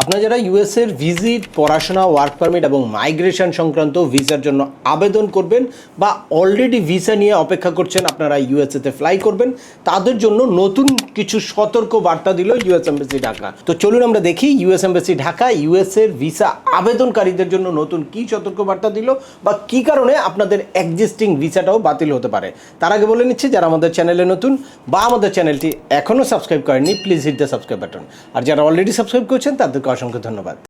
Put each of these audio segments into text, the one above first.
আপনারা যারা ইউএসের ভিজিট পড়াশোনা ওয়ার্ক পারমিট এবং মাইগ্রেশন সংক্রান্ত ভিসার জন্য আবেদন করবেন বা অলরেডি ভিসা নিয়ে অপেক্ষা করছেন আপনারা ইউএসএতে ফ্লাই করবেন, তাদের জন্য নতুন কিছু সতর্ক বার্তা দিল ইউএস এমবাসি ঢাকা তো চলুন আমরা দেখি ইউএস এমবাসি ঢাকা ইউএসের ভিসা আবেদনকারীদের জন্য নতুন কি সতর্ক বার্তা দিল বা কি কারণে আপনাদের এক্সিস্টিং ভিসাটাও বাতিল হতে পারে। তার আগে বলে নিচ্ছি, যারা আমাদের চ্যানেলে নতুন বা আমাদের চ্যানেলটি এখনও সাবস্ক্রাইব করেননি please hit the subscribe button আর যারা অলরেডি সাবস্ক্রাইব করছেন, তাদেরকে অসংখ্য ধন্যবাদ।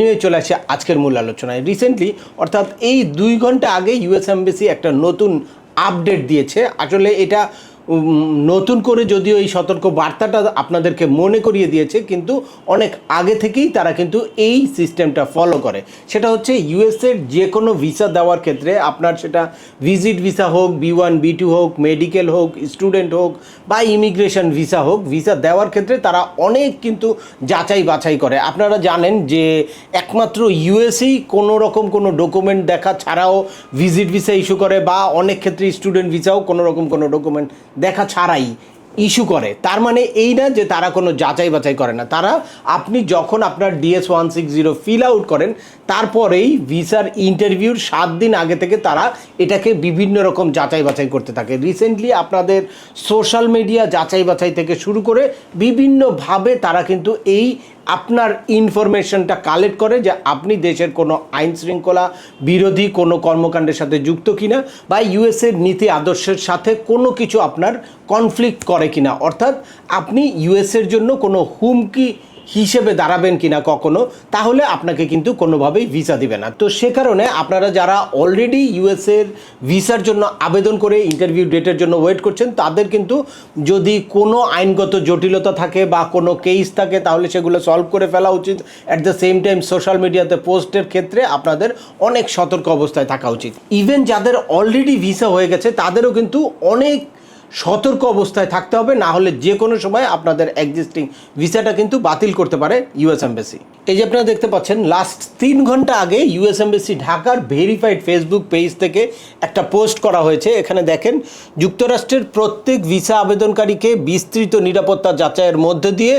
নিয়ে চলে আসে আজকের মূল আলোচনায়। রিসেন্টলি অর্থাৎ এই দুই ঘণ্টা আগে ইউএস এমবিসি একটা নতুন আপডেট দিয়েছে। আসলে এটা নতুন করে যদিও এই সতর্ক বার্তাটা আপনাদেরকে মনে করিয়ে দিয়েছে, কিন্তু অনেক আগে থেকেই তারা কিন্তু এই সিস্টেমটা ফলো করে। সেটা হচ্ছে ইউএসের যে কোনো ভিসা দেওয়ার ক্ষেত্রে আপনার সেটা visit visa B one B two two হোক, মেডিকেল হোক, স্টুডেন্ট হোক বা ইমিগ্রেশন ভিসা হোক, ভিসা দেওয়ার ক্ষেত্রে তারা অনেক কিন্তু যাচাই বাছাই করে। আপনারা জানেন যে একমাত্র ইউএসেই কোনো রকম কোনো ডকুমেন্ট দেখা ছাড়াও ভিজিট ভিসা ইস্যু করে বা অনেক ক্ষেত্রে স্টুডেন্ট ভিসাও কোনো রকম কোনো ডকুমেন্ট দেখা ছাড়াই ইস্যু করে। তার মানে এই না যে তারা কোনো যাচাই বাছাই করে না। তারা আপনি যখন আপনার DS one six zero fill out করেন, তারপরেই ভিসার ইন্টারভিউর সাত দিন আগে থেকে তারা এটাকে বিভিন্ন রকম যাচাই বাছাই করতে থাকে। রিসেন্টলি আপনাদের সোশ্যাল মিডিয়া যাচাই বাছাই থেকে শুরু করে, বিভিন্নভাবে তারা কিন্তু এই আপনার ইনফরমেশনটা কালেক্ট করে যে আপনি দেশের কোনো আইন শৃঙ্খলা বিরোধী কোনো কর্মকাণ্ডের সাথে যুক্ত কিনা বা ইউএসের নীতি আদর্শের সাথে কোনো কিছু আপনার কনফ্লিক্ট করে কিনা। অর্থাৎ আপনি ইউএসের জন্য কোনো হুমকি হিসেবে দাঁড়াবেন কিনা কখনো, তাহলে আপনাকে কিন্তু কোনোভাবেই ভিসা দিবে না। তো সে কারণে আপনারা যারা অলরেডি ইউএসের ভিসার জন্য আবেদন করে ইন্টারভিউ ডেটের জন্য ওয়েট করছেন, তাদের কিন্তু যদি কোনো আইনগত জটিলতা থাকে বা কোনো কেস থাকে, তাহলে সেগুলো সলভ করে ফেলা উচিত। At the same time social মিডিয়াতে পোস্টের ক্ষেত্রে আপনাদের অনেক সতর্ক অবস্থায় থাকা উচিত। ইভেন যাদের অলরেডি ভিসা হয়ে গেছে, তাদেরও কিন্তু অনেক সতর্ক অবস্থায় থাকতে হবে, না হলে যে কোনো সময় আপনাদের এক্সিস্টিং ভিসাটা কিন্তু বাতিল করতে পারে ইউএস এমবেসি এই যে আপনারা দেখতে পাচ্ছেন লাস্ট তিন ঘণ্টা আগে ইউএস এমবেসি ঢাকার ভেরিফাইড ফেসবুক পেজ থেকে একটা পোস্ট করা হয়েছে। এখানে দেখেন, যুক্তরাষ্ট্রের প্রত্যেক ভিসা আবেদনকারীকে বিস্তৃত নিরাপত্তা যাচাইয়ের মধ্যে দিয়ে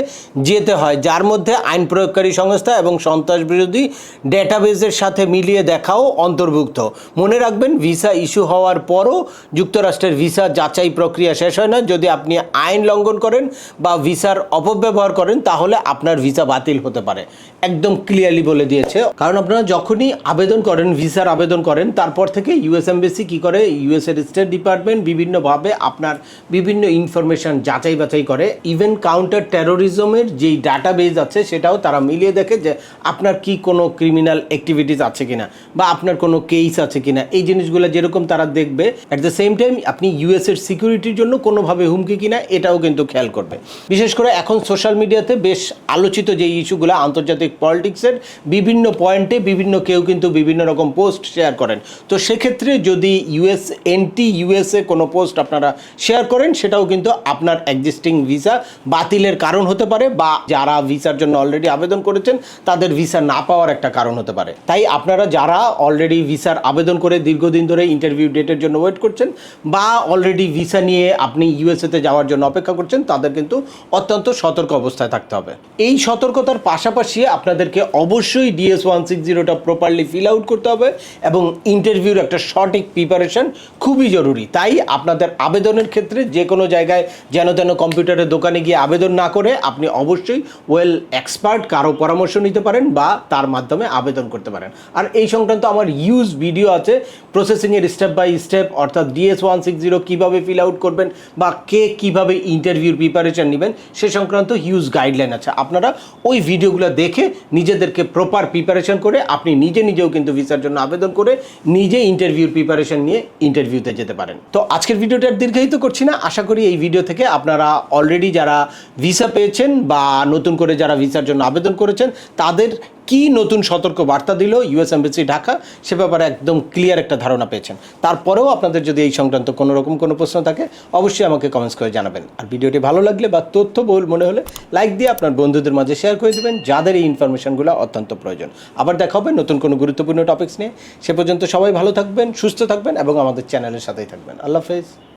যেতে হয়, যার মধ্যে আইন প্রয়োগকারী সংস্থা এবং সন্ত্রাস বিরোধী ডেটাবেজের সাথে মিলিয়ে দেখাও অন্তর্ভুক্ত। মনে রাখবেন ভিসা ইস্যু হওয়ার পরও যুক্তরাষ্ট্রের ভিসা যাচাই প্রক্রিয়া শেষ হয় না। যদি আপনি আইন লঙ্ঘন করেন বা ভিসার অপব্যবহার করেন, তাহলে আপনার ভিসা বাতিল হতে পারে। একদম ক্লিয়ারলি বলে দিয়েছে। কারণ আপনারা যখনই আবেদন করেন, ভিসার আবেদন করেন, তারপর থেকে ইউএস এমবেসি কী করে? ইউএস এর স্টেট ডিপার্টমেন্ট বিভিন্নভাবে আপনার বিভিন্ন ইনফরমেশন যাচাই বাছাই করে। ইভেন কাউন্টার টেরোরিজমের যেই ডাটা ডাটাবেজ আছে, সেটাও তারা মিলিয়ে দেখে যে আপনার কি কোনো ক্রিমিনাল অ্যাক্টিভিটিস আছে কিনা বা আপনার কোনো কেস আছে কিনা। এই জিনিসগুলো যেরকম তারা দেখবে অ্যাট দ্য সেম টাইম আপনি ইউএস এর সিকিউরিটির জন্য কোনোভাবে হুমকি কিনা, এটাও কিন্তু খেয়াল করবে। বিশেষ করে এখন সোশ্যাল মিডিয়াতে বেশ আলোচিত যে ইস্যুগুলো আন্তর্জাতিক পলিটিক্সের বিভিন্ন পয়েন্টে বিভিন্ন কেউ কিন্তু বিভিন্ন রকম পোস্ট শেয়ার করেন। তো সেক্ষেত্রে যদি ইউএস এনটি ইউএসএ কোনো পোস্ট আপনারা শেয়ার করেন, সেটাও কিন্তু আপনার এক্সিস্টিং ভিসা বাতিলের কারণ হতে পারে বা যারা ভিসার জন্য অলরেডি আবেদন করেছেন, তাদের ভিসা না পাওয়ার একটা কারণ হতে পারে। তাই আপনারা যারা অলরেডি ভিসার আবেদন করে দীর্ঘদিন ধরে ইন্টারভিউ ডেটের জন্য ওয়েট করছেন বা অলরেডি ভিসা নিয়ে আপনি ইউএসএতে যাওয়ার জন্য অপেক্ষা করছেন, তাদের কিন্তু অত্যন্ত সতর্ক অবস্থায় থাকতে হবে। এই সতর্কতার পাশাপাশি আপনাদেরকে অবশ্যই ডিএস ওয়ান সিক্স জিরোটা প্রপারলি ফিল আউট করতে হবে এবং ইন্টারভিউর একটা সঠিক প্রিপারেশন খুবই জরুরি। তাই আপনাদের আবেদনের ক্ষেত্রে যে কোনো জায়গায় যেন তেন কম্পিউটারের দোকানে গিয়ে আবেদন না করে আপনি অবশ্যই ওয়েল এক্সপার্ট কারও পরামর্শ নিতে পারেন বা তার মাধ্যমে আবেদন করতে পারেন। আর এই সংক্রান্ত আমার ইউজ ভিডিও আছে প্রসেসিংয়ের স্টেপ বাই স্টেপ অর্থাৎ ডিএস ওয়ান সিক্স জিরো কীভাবে ফিল আউট করবেন বা কে কীভাবে ইন্টারভিউর প্রিপারেশন নেবেন, সে সংক্রান্ত হিউজ গাইডলাইন আছে। আপনারা ওই ভিডিওগুলো দেখে দেখে নিজেদেরকে প্রপার প্রিপারেশন করে আপনি নিজে নিজেও কিন্তু ভিসার জন্য আবেদন করে নিজে ইন্টারভিউর প্রিপারেশন নিয়ে ইন্টারভিউতে যেতে পারেন। তো আজকের ভিডিওটা দীর্ঘায়িত করছি না। আশা করি এই ভিডিও থেকে আপনারা অলরেডি যারা ভিসা পেয়েছেন বা নতুন করে যারা ভিসার জন্য আবেদন করেছেন, তাদের কি নতুন সতর্ক বার্তা দিল ইউএস এমবেসি ঢাকা, সে ব্যাপারে একদম ক্লিয়ার একটা ধারণা পেয়েছেন। তারপরেও আপনাদের যদি এই সংক্রান্ত কোনো রকম কোনো প্রশ্ন থাকে, অবশ্যই আমাকে কমেন্টস করে জানাবেন। আর ভিডিওটি ভালো লাগলে বা তথ্য বহুল মনে হলে লাইক দিয়ে আপনার বন্ধুদের মাঝে শেয়ার করে দেবেন, যাদের এই ইনফরমেশনগুলো অত্যন্ত প্রয়োজন। আবার দেখা হবে নতুন কোনো গুরুত্বপূর্ণ টপিকস নিয়ে। সে পর্যন্ত সবাই ভালো থাকবেন, সুস্থ থাকবেন এবং আমাদের চ্যানেলের সাথেই থাকবেন। আল্লাহ হাফেজ।